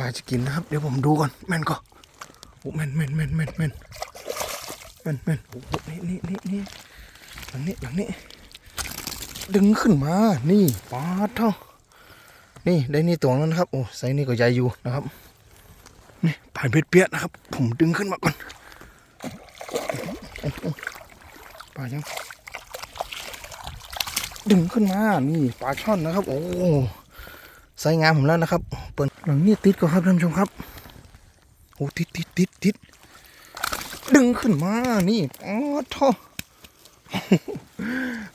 ลาจะกินนะครับ เดี๋ยวผมดูก่อนแม่นก็โอ้แม่นแม่นแม่นแม่นแม่นแม่นแม่นโอ้โหนี่นี่นี่นี่หลังนี้หลังนี้ ดึงขึ้นมา นี่ปาดเท่านี่ได้นี่ตัวแล้นะครับ โอ้ไซส์นี่ก็ใหญ่อยู่นะครับ นี่ผ่านเบ็ดเปียกนะครับ ผมดึงขึ้นมาก่อนปลายังดึงขึ้นมา นี่ปลาช่อนนะครับ โอ้ไซส์งามผมแล้วนะครับ เปิดหลังนี้ติดก็ครับท่านผู้ชมครับโอ้ติดติดติดติดดึงขึ้นมานี่อ๋อท่อ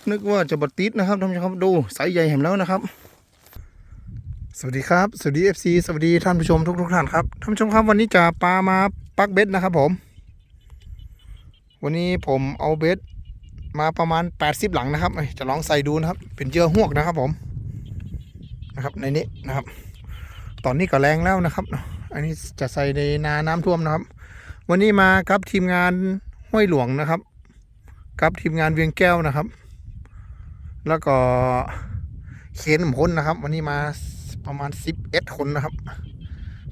นึกว่าจะบัดติดนะครับท่านผู้ชมครับดูไซส์ใหญ่เห็นแล้วนะครับ สวัสดีครับ สวัสดี FC สวัสดีท่านผู้ชมทุกทุกท่านครับท่านผู้ชมครับวันนี้จะปลามาปักเบ็ดนะครับผม วันนี้ผมเอาเบ็ดมาประมาณ 80 หลังนะครับจะลองใส่ดูนะครับ เป็นเยื่อหวกนะครับผมนะครับในนี้นะครับ ตอนนี้ก็แรงแล้วนะครับ อันนี้จะใส่ในนาน้ำท่วมนะครับ วันนี้มากับทีมงานห้วยหลวงนะครับ กับทีมงานเวียงแก้วนะครับ แล้วก็เคนหมคนนะครับ วันนี้มาประมาณ11คนนะครับ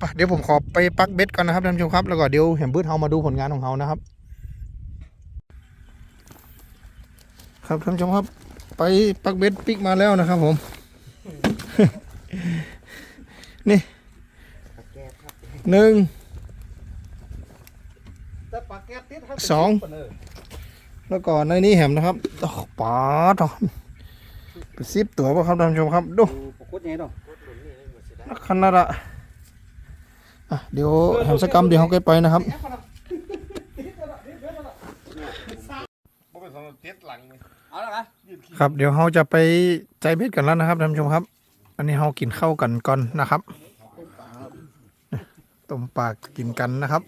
ปเดี๋ยวผมขอไปปักเบ็ดก่อนนะครับท่านผู้ชมครับ แล้วก็เดี๋ยวเห็นบื้อเฮามาดูผลงานของเขานะครับ ครับท่านผู้ชมครับ ไปปักเบ็ดปิกมาแล้วนะครับ ผม นี่หนึ่งแต่ปลาแก๊สติดให้สองแล้วก็ในนี้แหมนะครับโอ้ป๋าทองเป็นสิบตัวป่ะครับท่านผู้ชมครับดูปลาโคตรใหญ่ดอกขนาดอะอะเดี๋ยวแหมสกรรมเดี๋ยวเขาใกล้ไปนะครับบ่เป็นสำหรับเจ็ดหลังเลยเอาละครับครับเดี๋ยวเราจะไปใจเบ็ดกันแล้วนะครับท่านผู้ชมครับ อันนี้เรากินข้าวกันก่อนนะครับต้มปลากินกันนะครับ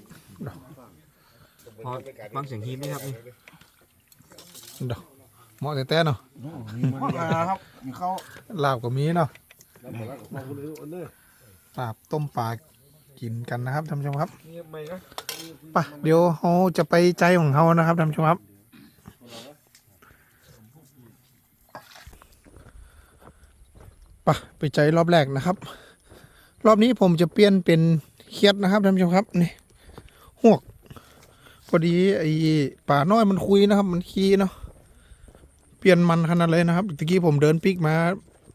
พอฟังเสียงทีมไหมครับนี่ดอกเหมาะแต่แต่เนาะครับมีข้าวลาบก็มีเนาะแล้วหมดแล้วมาเลยอันนี้ลาบต้มปลากินกันนะครับท่านผู้ชมครับนี่ไม่นะไปเดี๋ยวเราจะไปใจของเขานะครับท่านผู้ชมครับ ไปไปใจรอบแรกนะครับ รอบนี้ผมจะเปลี่ยนเป็นเคียดนะครับท่านผู้ชมครับนี่หวก พอดีไอ้ป่าน้อยมันคุยนะครับ มันขี้เนาะเปลี่ยนมันขนาดเลยนะครับตะกี้ผมเดินปิกมา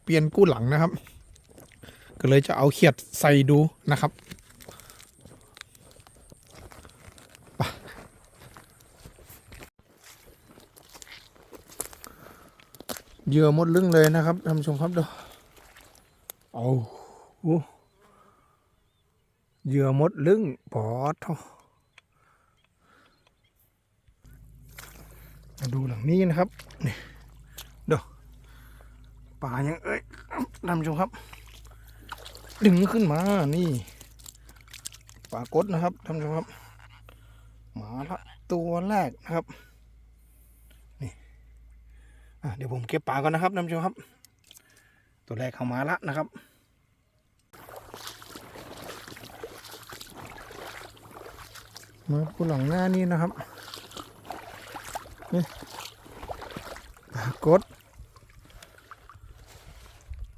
เปลี่ยนกู้หลังนะครับ ก็เลยจะเอาเขียดใส่ดูนะครับเยื่อหมดลึงเลยนะครับท่านผู้ชมครับดู เอาโอ้เหยื่อมดลึงปอดท่ามาดูหลังนี้นะครับ นี่ดูป่ายังเอ้ยนผู้ชมครับ ดึงขึ้นมา นี่ปลากดนะครับท่านผู้ชมครับ มาละตัวแรกนะครับอะเดี๋ยวผมเก็บปลาก่อนนะครับท่านผู้ชมครับ ตัวแรกเข้ามาละนะครับ มาผู้หลังหน้านี่นะครับนี่ปลากด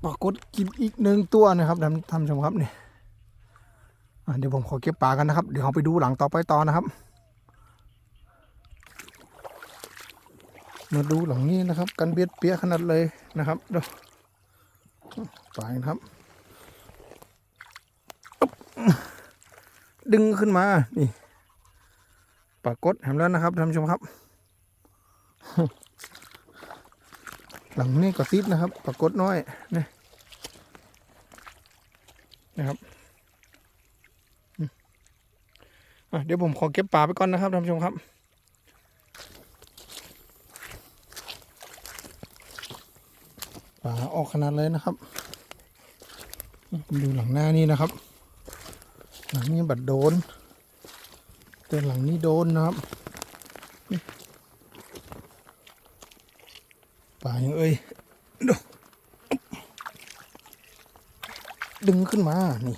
ปลากดกินอีกหนึ่งตัวนะครับท่านท่านผู้ชมครับนี่เดี๋ยวผมขอเก็บปลากันนะครับ เดี๋ยวเราไปดูหลังต่อไปต่อนะครับ มาดูหลังนี้นะครับ กันเบียดเปียขนาดเลยนะครับเดูไปนะครับ ดึงขึ้นมา นี่ปากฏเห็นแล้วนะครับท่านผู้ชมครับ หลังนี้ก็ติดนะครับปากฏน้อยนี่นะครับเดี๋ยวผมขอเก็บปลาไปก่อนนะครับท่านผู้ชมครับ ปลาออกขนาดเลยนะครับดูหลังหน้านี่นะครับ หลังนี้บัดโดน แต่หลังนี้โดนนะครับนี่ปลายังเอ้ยด,ดึงขึ้นมานี่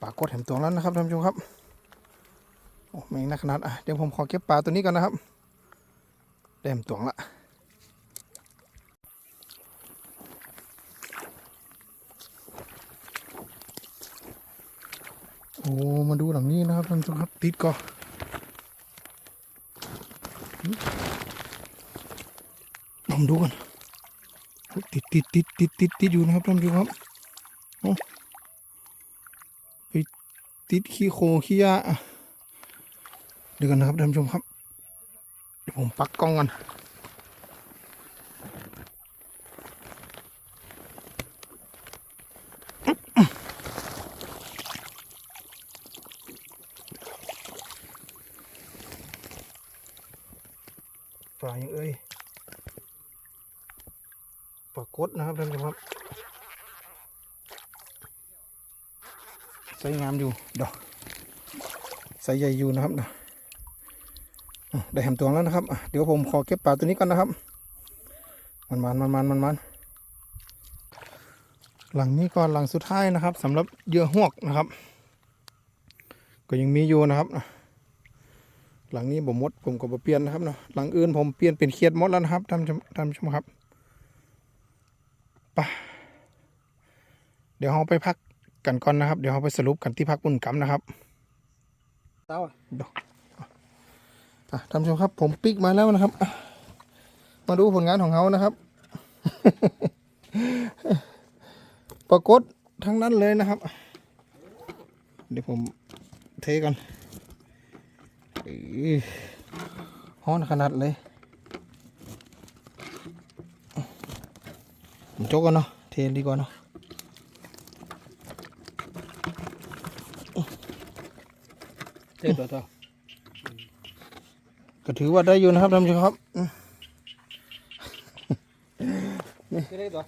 ปลากดแถมตัวแล้วนะครับท่านผู้ชมครับโอ้แมงนักขนาดอะเดี๋ยวผมขอเก็บปลาตัวนี้ก่อนนะครับแต้มตวงละ ค อ้มาดูหลังนี้นะครับท่านผู้ชมครับ ติดก็ลองดูกันติดติดติดติดติดติดอยู่นะครับท่านผู้ชมครับโอ้ไปติดขี้โคขี้ยาอะเดี๋ยวกันนะครับท่านผู้ชมครับ เดี๋ยวผมปักกล้องกัน ฝ่ายยังเอ้ยปรากฏนะครับท่านผู้ชมครับใส่งามอยู่ดอกใส่ใหญ่อยู่นะครับเนะอะได้แหมตัวแล้วนะครับ เดี๋ยวผมขอเก็บปลาตัวนี้ก่อนนะครับ มันมันมันมันมันมันหลังนี้ก็หลังสุดท้ายนะครับสำหรับเยื่อหวกนะครับ ก็ยังมีอยู่นะครับ หลังนี้ผมมดผมก็บ่เปลี่ยนนะครับเนาะหลังอื่นผมเปลี่ยนเป็นเขียดหมดแล้วนะครับท่านผู้ชมท่านผู้ชมครับไปเดี๋ยวเราไปพักกันก่อนนะครับ เดี๋ยวเราไปสรุปกันที่พักบุญกรรมนะครับเต้าอะท่านผู้ชมครับ ผมปิกมาแล้วนะครับอะมาดูผลงานของเขานะครับ ปรากฏทั้งนั้นเลยนะครับ เดี๋ยวผมเทกันอื้อ ฮ้อนขนาดเลยผมจกกันเนาะเทดีกว่าเนาะเต้ตัวตัวก็ถือว่าได้อยู่นะครับท่านผู้ชมครับอืมเต้ตัว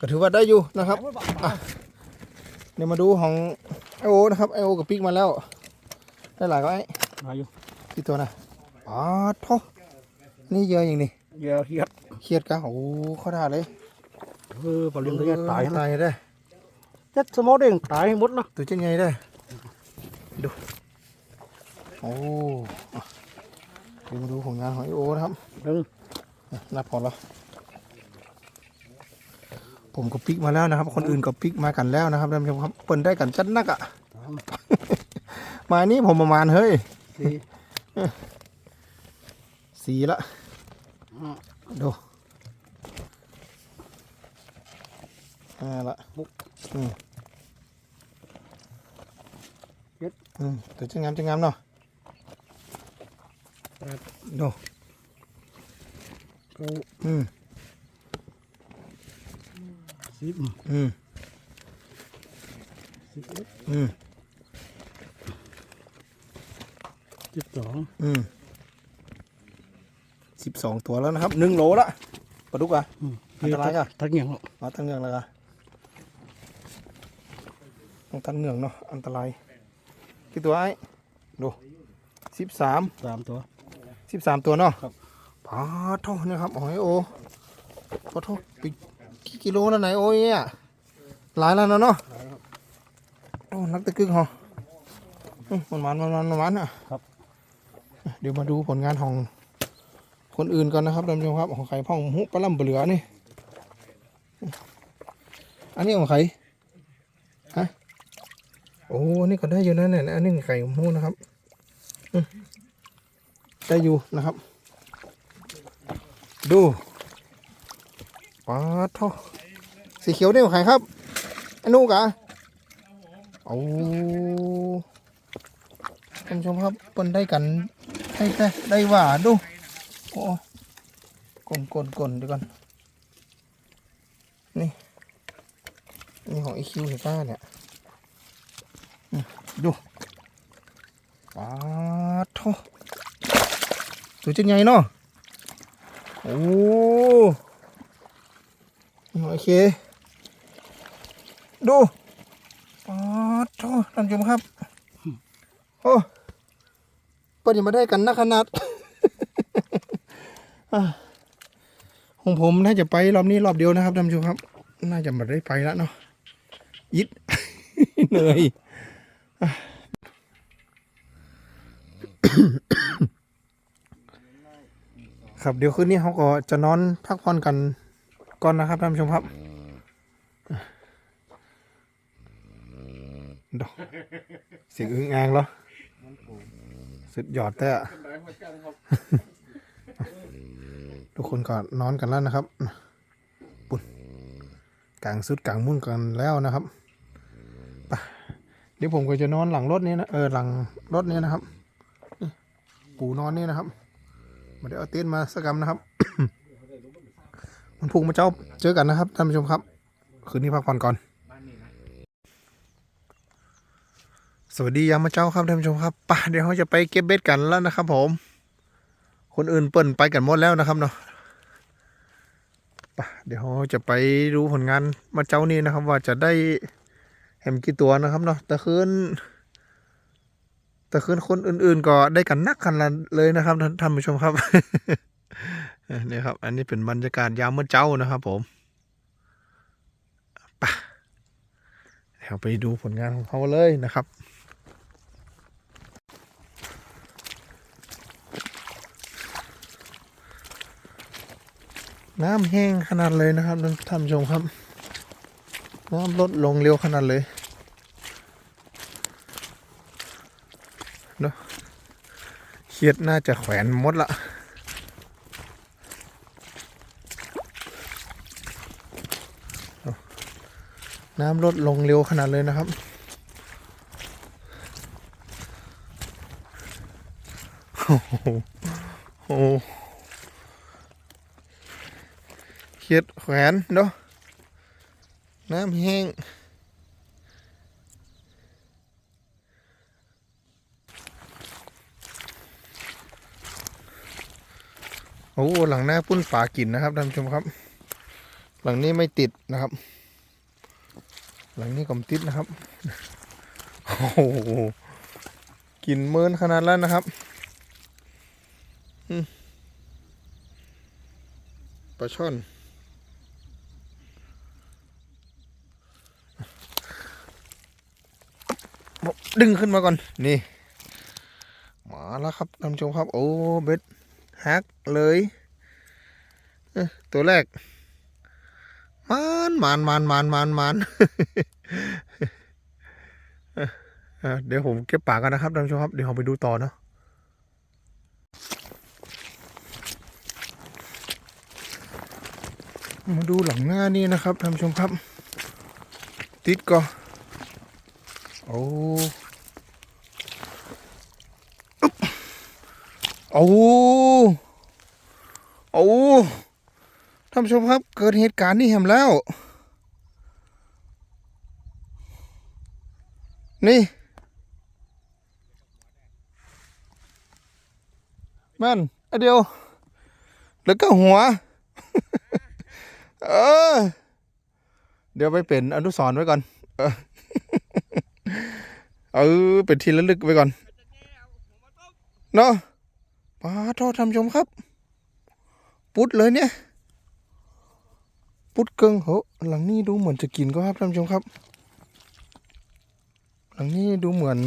ก็ถือว่าได้อยู่นะครับ เดี๋ยวมาดูของ ไอโอนะครับไอโอกับปิกมาแล้ว ได้หลายก็ไอ้มาอยู่กี่ตัวนะอ๋อโทนี่เยอะอย่างนี้เยอะเฮียดเครียดกะโอ้เข้าได้เลยเออปลาเลี้ยงตัวใหญ่ตายเออตายได้เจ็ดสมอเด้งตายหมดเนาะตัวเจ้าไงได้ดูโอ้อะเดี๋ยวมาดูผลงานของไอโอนะครับหนึ่งนับพอแล้ว ผมก็ปิกมาแล้วนะครับ คนอื่นก็ปิกมากันแล้วนะครับท่านผู้ชมครับเปิ่นได้กันจัดนักอะสามมานี่ผมประมาณเฮ้ยสี่สีละห้าดูห้าละอืมอืมแต่จะงามจะงามเนาะดูเก้าอืม สิบอืมสิบเอ็ดอืมสิบสองอืมสิบสองตัวแล้วนะครับหนึ่งโลละปลาดุกอะอันตรายอะทักเงี้ยงหรอกมาตั้งเงืองเลยอะต้องตั้งเงืองเนาะอันตรายกี่ตัวไอ้ดูสิบสามสามตัวสิบสามตัวเนาะครับปาโทเนี่ยครับโอ้ยโอปาโทปี กี่กิโลแล้วไหนโอ้ยเนี่ยหลายแล้วนะเนาะโอ้นักตะกึกเหรออืมมันมันมันมันมันอะเดี๋ยวมาดูผลงานของคนอื่นก่อนนะครับท่านผู้ชมครับของใครพ่องหุปลาล่ำเบลือนี่อันนี้ของใครฮะโอ้นี่ก็ได้อยู่นะเนี่ยอันนี้ไข่หมูนะครับอืมได้อยู่นะครับ ดู ปลาท่อสีเขียวนี่ของใครครับอ้นูกะโอ้ท่านผู้ชมครับเปิ้นได้กันได้แต่ได้หว่าดูโอ้กลนกลนกลนเดี๋ยวก่อนนี่นี่ของไอคิวเห็นป้าเนี่ยดูปลาท่อตัวจะไงเนาะโอ้ โอเค ดูอ๋อโทษท่านผู้ชมครับ โอ้เปิดยังมาได้กันนะขนาดอะของผมน่าจะไปรอบนี้รอบเดียวนะครับท่านผู้ชมครับ น่าจะมาได้ไปแล้วเนาะยิดเหนื่อยครับเดี๋ยวคืนนี้เขาก็จะนอนพักผ่อนกัน ก่อนนะครับท่านผู้ชมครับดอกเสียงอึ้งอ่างเหรอสุดยอดแต่อะทุกคนก็นอนกันแล้วนะครับปุ่นกลางสุดกลางมุ่นกันแล้วนะครับไปเดี๋ยวผมก็จะนอนหลังรถนี้นะเออหลังรถนี้นะครับนี่ปูนอนนี่นะครับไมาได้เอาเต็นท์มาสักกำนะครับ มันพุงมาเจ้าเจอกันนะครับท่านผู้ชมครับ คืนนี้พักผ่อนก่อน สวัสดียามมาเจ้าครับท่านผู้ชมครับป่ะเดี๋ยวเราจะไปเก็บเบ็ดกันแล้วนะครับ ผม คนอื่นเปิ่นไปกันหมดแล้วนะครับเนาะป่ะเดี๋ยวเราจะไปดูผลงานมาเจ้านี้นะครับ ว่าจะได้แฮมกี่ตัวนะครับเนาะแต่คืนแต่คืนคนอื่น ๆ ก็ได้กันนักกันเลยนะครับท่านผู้ชมครับ นี่ครับ อันนี้เป็นบรรยากาศยามเมื่อเจ้านะครับผมปะเดี๋ยวไปดูผลงานของเขาเลยนะครับน้ำแห้งขนาดเลยนะครับท่านผู้ชมครับ น้ำลดลงเร็วขนาดเลยเนาะเคียดน่าจะแขวนมดละเอา น้ำลดลงเร็วขนาดเลยนะครับ โอ้โหโอ้โหเขียดแขวนเนาะน้ำแห้งโอ้หลังหน้าปุ้นฝากินนะครับท่านผู้ชมครับ หลังนี้ไม่ติดนะครับ หลังนี้ก็ไม่ติดนะครับ โอ้โหกินเมินขนาดแล้วนะครับปลาช่อนดึงขึ้นมาก่อน นี่ มาแล้วครับท่านผู้ชมครับ โอ้ เบ็ดฮักเลย ตัวแรก มันมันมันมันมันมันเดี๋ยวผมเก็บปากกันนะครับท่านผู้ชมครับ เดี๋ยวเราไปดูต่อเนาะมาดูหลังหน้านี่นะครับท่านผู้ชมครับ ติดก่อนโอ้โอ้โอ้ ท่านผู้ชมครับเกิดเหตุการณ์นี่แหมแล้ว นี่ แม่นอเดียว แล้วก็หัว เออ เดี๋ยวไปเป็นอนุสรไว้ก่อน เออเออเป็นทีละลึกไว้ก่อนเนาะปาโทษท่านผู้ชมครับ ปุดเลยเนี่ย ปุดเกิงโหหลังนี้ดูเหมือนจะกินก็ครับท่านผู้ชมครับ หลังนี้ดูเหมือน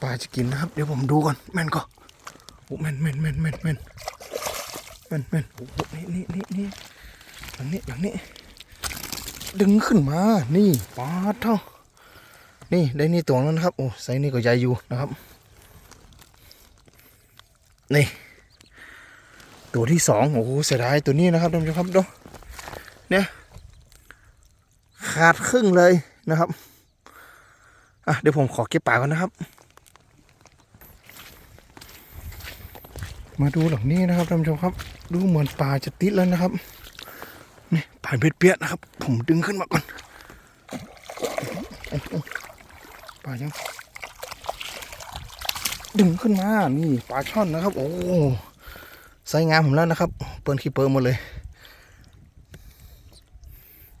ปลาจะกินนะครับ เดี๋ยวผมดูก่อนแม่นก็โอ้แม่นแม่นแม่นแม่นแม่นแม่นแม่นโอ้โหนี่นี่นี่นี่หลังนี้หลังนี้ ดึงขึ้นมา นี่ปลาเท่านี่ได้นี่ตัวแล้วนะครับ โอ้ไซนี่ก็ใหญ่อยู่นะครับ นี่ ตัวที่สองโอ้โหเสียดายตัวนี้นะครับท่านผู้ชมครับดู เนี่ยขาดครึ่งเลยนะครับอะเดี๋ยวผมขอเก็บปาก่อนนะครับ มาดูหลังนี้นะครับท่านผู้ชมครับ ดูเหมือนปลาจะติดแล้วนะครับนี่ปลาเปียกนะครับ ผมดึงขึ้นมาก่อนปลายังดึงขึ้นมา นี่ปลาช่อนนะครับ โอ้ไซส์งามผมแล้วนะครับ เปิดคีเปอร์หมดเลย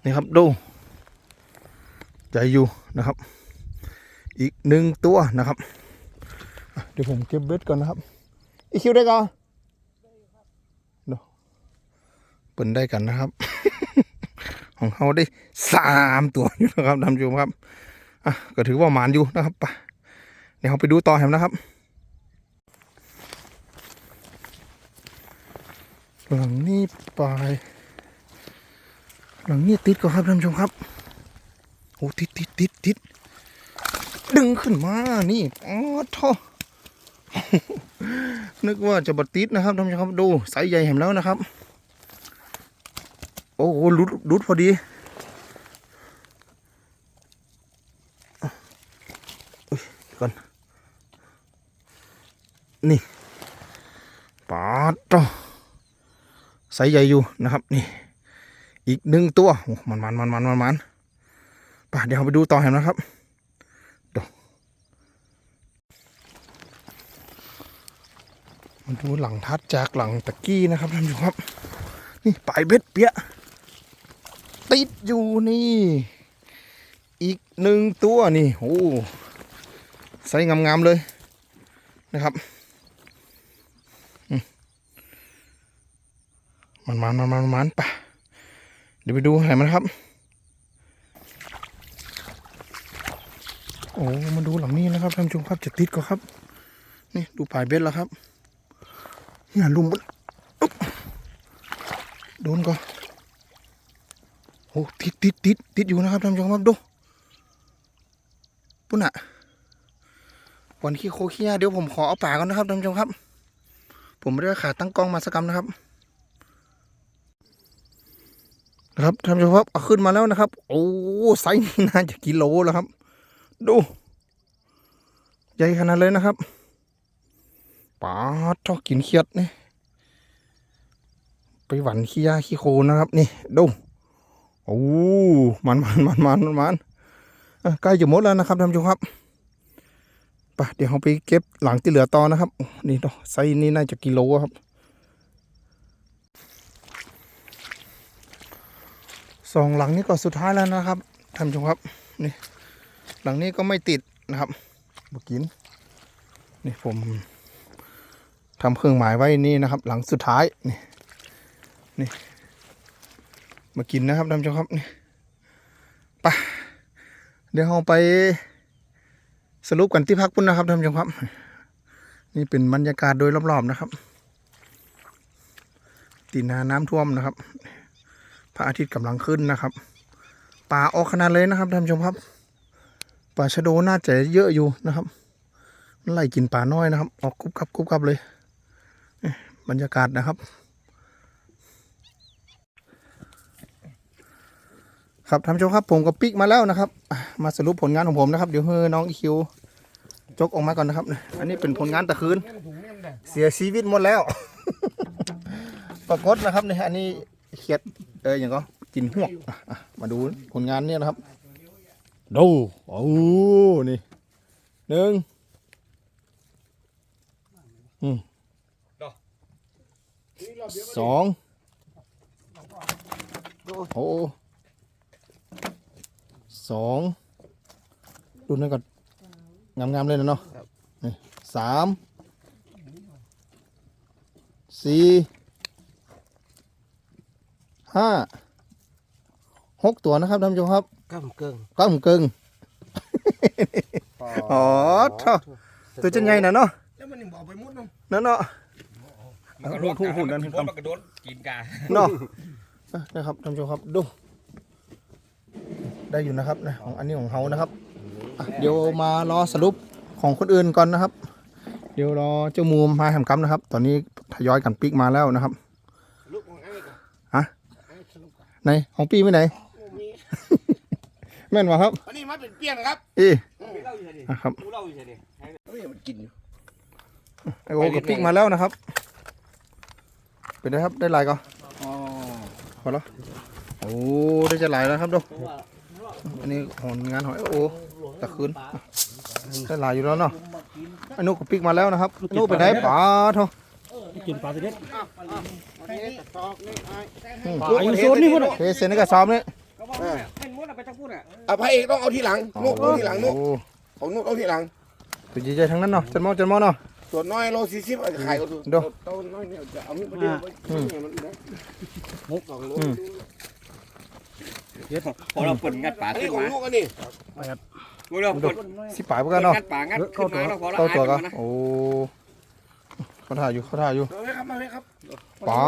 นี่ครับดูใจอยู่นะครับ อีกหนึ่งตัวนะครับเดี๋ยวผมเก็บเบ็ดก่อนนะครับอีคิวได้ก่อนเดี๋ยวเปิดได้กันนะครับ ของเขาได้สามตัวอยู่นะครับท่านผู้ชมครับอะก็ถือว่าหมานอยู่นะครับไปเดี๋ยวเราไปดูต่อแฮมนะครับหลังนี้ไป หลังนี้ติดก็ครับท่านผู้ชมครับโอ้ติดติดติดติดดึงขึ้นมานี่อ๋อท่อนึกว่าจะบดติดนะครับท่านผู้ชมครับดูสายใหญ่เห็นแล้วนะครับ โอ้โหรุดรุดพอดีก่อนนี่ปาดต่อสายใหญ่อยู่นะครับนี่ อีกหนึ่งตัวมันมันมันมันมันมันไป่ะเดี๋ยวเราไปดูต่อเห็นนะครับดูมาดูหลังทัดจากหลังตะกี้นะครับท่านผู้ชมครับ นี่ปลายเบ็ดเปียติดอยู่นี่ อีกหนึ่งตัวนี่โอ้ใส่งามๆเลยนะครับมันมันมันมันมันป่ะ ดี๋ยวไปดูไหนมันครับ โอ้มาดูหลังนี้นะครับท่านชมครับจะติดก็ครับ นี่ดูปลายเบ็ดแล้วครับเนี่ยลุมมันอุ๊บโดนก็โอ้ติดติดติดติดอยู่นะครับท่านชมครับดูปุ่นอะวันขี้โคขี้ยาเดี๋ยวผมขอเอาป่าก่อนนะครับท่านชมครับ ผมไม่ได้ขาตั้งกล้องมาสักกรรมนะครับ นะครับท่านผู้ชมครับขึ้นมาแล้วนะครับ โอ้ไซส์นี่น่าจะกิโลแล้วครับ ดู ใหญ่ขนาดเลยนะครับป๋าทอกินเขียดนี่ไปหวันขี้ยาขี้โคนะครับ นี่ดูโอ้มันมันมันมันมันใกล้จะหมดแล้วนะครับท่านผู้ชมครับไปเดี๋ยวเราไปเก็บหลังที่เหลือต่อนะครับ นี่ดูไซส์นี่น่าจะกิโลครับ สองหลังนี้ก็สุดท้ายแล้วนะครับท่านผู้ชมครับนี่หลังนี้ก็ไม่ติดนะครับบกินนี่ผมทำเครื่องหมายไว้นี่นะครับ หลังสุดท้ายนี่นี่มากินนะครับท่านผู้ชมครับนี่ไปเดี๋ยวเราไปสรุปกันที่พักพุ่นนะครับท่านผู้ชมครับ นี่เป็นบรรยากาศโดยรอบๆนะครับตีนาน้ำท่วมนะครับ พระอาทิตย์กำลังขึ้นนะครับ ป่าออกขนาดเลยนะครับท่านผู้ชมครับ ป่าชะโดน่าจะเยอะอยู่นะครับมันไล่กินป่าน้อยนะครับ ออกกุบกับกุบกับเลย บรรยากาศนะครับ ครับท่านผู้ชมครับผมก็ปิกมาแล้วนะครับ มาสรุปผลงานของผมนะครับ เดี๋ยวให้น้องอีคิวจกออกมาก่อนนะครับ อันนี้เป็นผลงานตะคืน เสียชีวิตหมดแล้ว ปรากฏนะครับเนี่ยอันนี้ เขียดเอออย่างก็กินหวกอะอะมาดูผลงานเนี่ยนะครับ ดูโอ้นี่หนึ่งอืมสองโอ้สองดูนั่นก่อนงามๆเลยนะเนาะนี่สามสี่ ห้าหกตัวนะครับท่านผู้ชมครับก้ามเกิงก้ามเกิงอ๋อเท่าตัวจะใหญ่นะเนาะแล้วมันยังบอกไปมุดเนาะนั่นเนาะ มันก็หุ่นหุ่นหุ่นนั่น มันครับก็โดนกินกาเนาะอะนะครับท่านผู้ชมครับดูได้อยู่นะครับนะของอันนี้ของเขานะครับอะเดี๋ยวมารอสรุปของคนอื่นก่อนนะครับ เดี๋ยวรอเจ้ามูมมาแหมกำนะครับ ตอนนี้ทยอยกันปิกมาแล้วนะครับ ลูกของไอ้ก่อน ฮะ ไอ้สรุปก่อน ไหนของปีไม่ไหนโอ้มีแม่นวะครับอันนี้มาเป็นเปี้ยนครับอีเล่าอยู่ใช่ดิอะครับกูเล่าอยู่ใช่ดิเฮ้ยมันกินอยู่ไอโอกับปิกมาแล้วนะครับเป็นไงครับได้หลายก็อ๋อพอแล้วโอ้ได้จะหลายแล้วครับดูอันนี้หอนงานหอยโอ้ตะคืนได้หลายอยู่แล้วเนาะไอ้นุกกับปิกมาแล้วนะครับไอ้นุกไปไหนป๋าเท่า กินปลาตัวเด็ดอันนี้ตอกนี่ไอ้อืมอายุโซนนี่พุ่นอะเทเซนในกระสอบนี่เป็นมดไปจังพูดอะอะพระเอกต้องเอาทีหลังนุกเอาทีหลังนุกโอ้ของนุกเอาทีหลังตัวใหญ่ๆทั้งนั้นเนาะจันมอจันมอเนาะส่วนน้อยโลสี่สิบเอาขายก็ถูกดูตัวน้อยเนี่ยจะเอามีดมาเดียวไปอืมเนี่ยมันได้มุกของโลอืมพอเราเปิดงัดปลาอันขึ้นี้นของมานุกอันนี้พอเราเปิดสิปลายพวกกันเนาะงัดปลางัดขึ้นมาแล้วพอเราเต้าอายตัวก็มันนะโอ้ เขาถ่ายอยู่เขาถ่ายอยู่เอาไว้ครับมาไว้ครับป๋า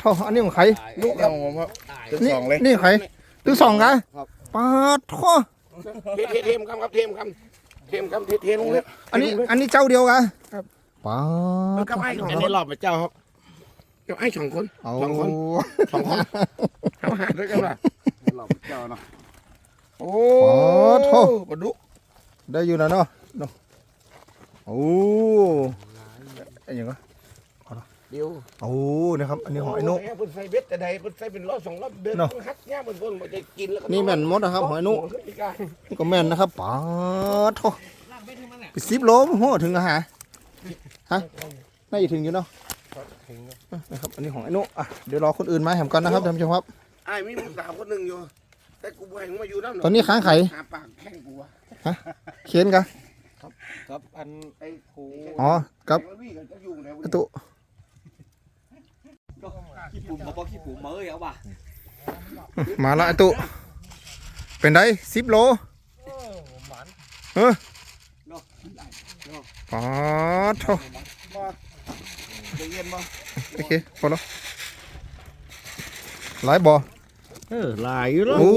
เท่าอันนี้ของใครนุกครับผมครับเป็นนี่สองเลยนี่ใครถึงสองกันครับป๋าท่อเทเทเทมครับครับเทมครับเทเทมครับเทลงเลยอันนี้อันนี้เจ้าเดียวกันป้ามันกับไอ้ของอันนี้รอบไปเจ้าครับเจ้าไอ้สองคนเอาสองคนสองคนเอาหาด้วยกันว่ะรอบเจ้าเนาะโอ้ปลาดุกได้อยู่นะเนาะเนาะโอ้ไอ้หยังก็เดียวโอ้นะครับ อันนี้หอยนุเพิ่นใส่เบ็ดแต่ใดเพิ่นใส่เป็นรอบสองรอบเดินเนาะฮักเนี่ยมันเพิ่นบ่ได้กินแล้วก็นี่แม่นมดนะครับหอยนุนี่ก็แม่นนะครับป้าโถไปสิบโลมั้งโหถึงอะฮะฮะน่าจะถึงอยู่เนาะนะครับอันนี้ของไอ้นุอะเดี๋ยวรอคนอื่นมาแหมกันนะครับท่านผู้ชมครับไอ้มีสาวคนหนึ่งอยู่แต่กูบ่ให้มึงมาอยู่นั่นตอนนี้ค้างไข่หาปากแข้งกูวะเขียนกัน ครับอันไอ้โหอ๋อกับไอ้วิ่งกันจะอยู่ไหนวะไอ้ตุขี้ปุ่มมาบอกขี้ปุ่มมาเอ้ยเอาว่ะมาละไอ้ตุเป็นไดสิบโลเออป้าโถได้เย็นบ่โอเคพอแล้วหลายบ่อเออลายอยู่แล้วโอ้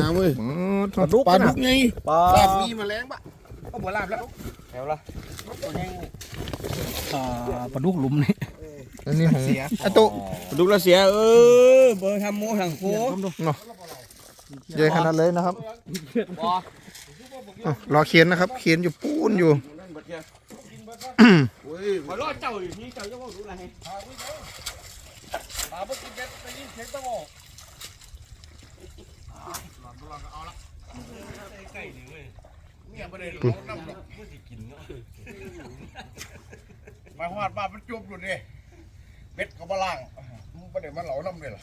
งามเว้ยปลาดุกปลาดุกไงปลาลาบมีแมลงปะ ก็บ่ลาบแล้วแถวละปลาดุกหลุมนี่อันนี้ของอ้ตุปลาดุกละเสียเออเบอร์ทำโมทางโค้ใหญ่ขนาดเลยนะครับรอเขียนนะครับ เขียนอยู่ปูนอยู่มาล่อ้ยขอรอดเจ้าอยู่นี่เจ้าจะบอกรู้อะไรปลาบ่กินเบ็ดได้ยินเสียงตะโกเนี่ยบ่ได้ลงน้ำหรอกหมายความว่าปลามันจุบอยู่นี่เบ็ดก็บ่ล่างมันบ่ได้มาเหลาน้ำเลยล่ะ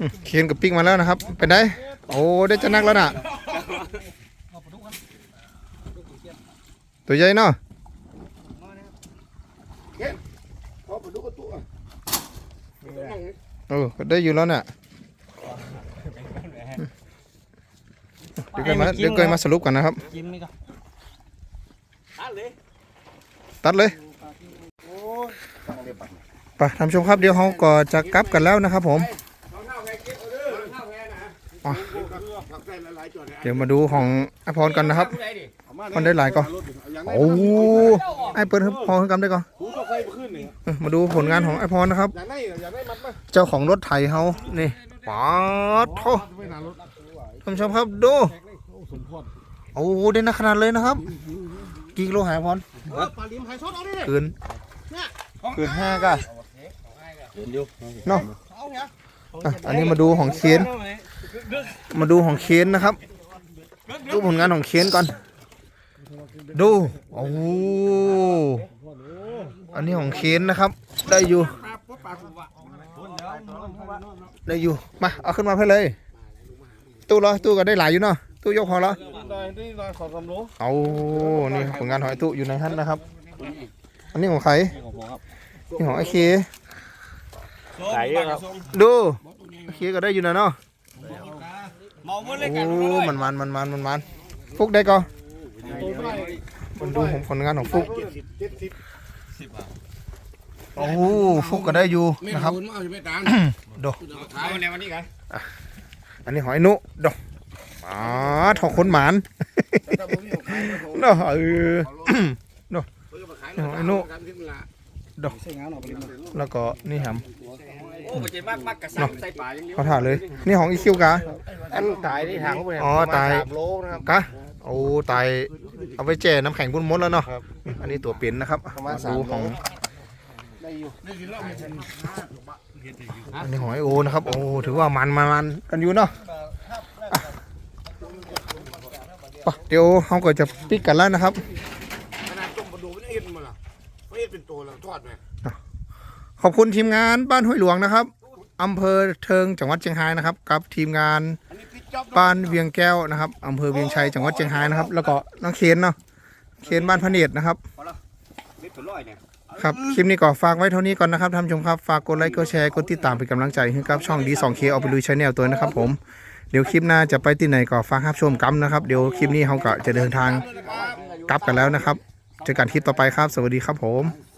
อืมเขียนกับปิ๊กมาแล้วนะครับ เป็นไดโอ้ได้จะนักแล้วน่ะ ตัวใหญ่เนาะ พอปลาดุกก็ตัวต้องนั่งนี่ เออ ก็ได้อยู่แล้วน่ะเดี๋ยวกันมาเดี๋ยวกันมาสรุปกันนะครับจิ้มนี่ก็ตัดเลยตัดเลยตั้งเรียบไปไปท่านผู้ชมครับเดี๋ยวเขาก็จะกลับกันแล้วนะครับผมน้องเท้าแกเก็บเอาเด้อน้องเท้าแกนะอะครับได้หลายๆจอดเลยเดี๋ยวมาดูของไอพรกันนะครับเอามามันได้หลายก่อนอย่างนั้นโอ้ไอเปิดให้พอขึ้นกันได้ก่อนหูก็ไฟขึ้นนี่เออมาดูผลงานของไอพรนะครับ เจ้าของรถไถเขานี่ป๊าดโถไม่นานรถท่านผู้ชมครับดูโอ้ได้นักขนาดเลยนะครับ กี่กิโลหายพรปลาลิมไฮซอสเอาดิเกินเกินห้าก่ะเนาะอะอันนี้มาดูของเคนมาดูของเคนนะครับ ดูผลงานของเคนก่อน ดู โอ้อันนี้ของเคนนะครับ ได้อยู่ ได้อยู่ มา เอาขึ้นมาเพื่อเลย ตู้เหรอตู้ก็ได้หลายอยู่เนาะ ตู้ยกพอแล้วได้ได้ได้ขอสำโลเอานี่ผลงานหอยตู้อยู่ในท่านนะครับ อันนี้ของใคร นี่ของไอเคไหลครับดูไอเคก็ได้อยู่นะเนาะเมาเมื่อไรกันโอ้มันมันมันมันมันมันฟุกได้ก่อนมันดูของผลงานของฟุกเจ็ดสิบ โอ้ฟุกก็ได้อยู่ไม่นะครับคุณมาเอาไปตามดูขายในวันนี้กันอันนี้หอยนุดอกอ๋อถอกขนหมานถ้าผมมีของขายก็โทรเนาะเออเพื่อมาขายการขึ้นละแล้วก็นี่หโอ้มันจะมากมากกระสับใส่ป่าอย่างเดีำยวเขาถ่ายเลย นี่ของอีคิวกะอันตายที่ทางเขาไปอ๋อตายโลนะครับกะโอ้ตายเอาไปแจ่น้ำแข็งบุญมดแล้วเนาะอันนี้ตัวเป็นนะครับมาดูของได้ อยู่อันนี้ของไอโอนะครับ โอ้ถือว่ามันมันมันกันอยู่เนาะอะเดี๋ยวเขาก็จะปิกกันแล้วนะครับขอบคุณทีมงานบ้านห้วยหลวงนะครับอำเภอเทิงจังหวัดเชียงรายนะครับ กับทีมงานบบ้านเวียงแก้วนะครับอำเภอเวียงชัยจังหวัดเชียงรายนะครับ แล้วก็น้องเคนเนาะเคนบ้านพระเนตรนะครับ ครับ คลิปนี้ก็ฝากไว้เท่านี้ก่อนนะครับท่านผู้ชมครับ ฝากกดไลค์ กดแชร์ กดติดตามเป็นกำลังใจให้กับช่องดีสองเคเอาไปลุยชาแนลตัวนะครับผม เดี๋ยวคลิปหน้าจะไปที่ไหนก็ฝากรับชมกันนะครับ เดี๋ยวคลิปนี้เขาก็จะเดินทางกลับกันแล้วนะครับ เจอกันคลิปต่อไปครับ สวัสดีครับผม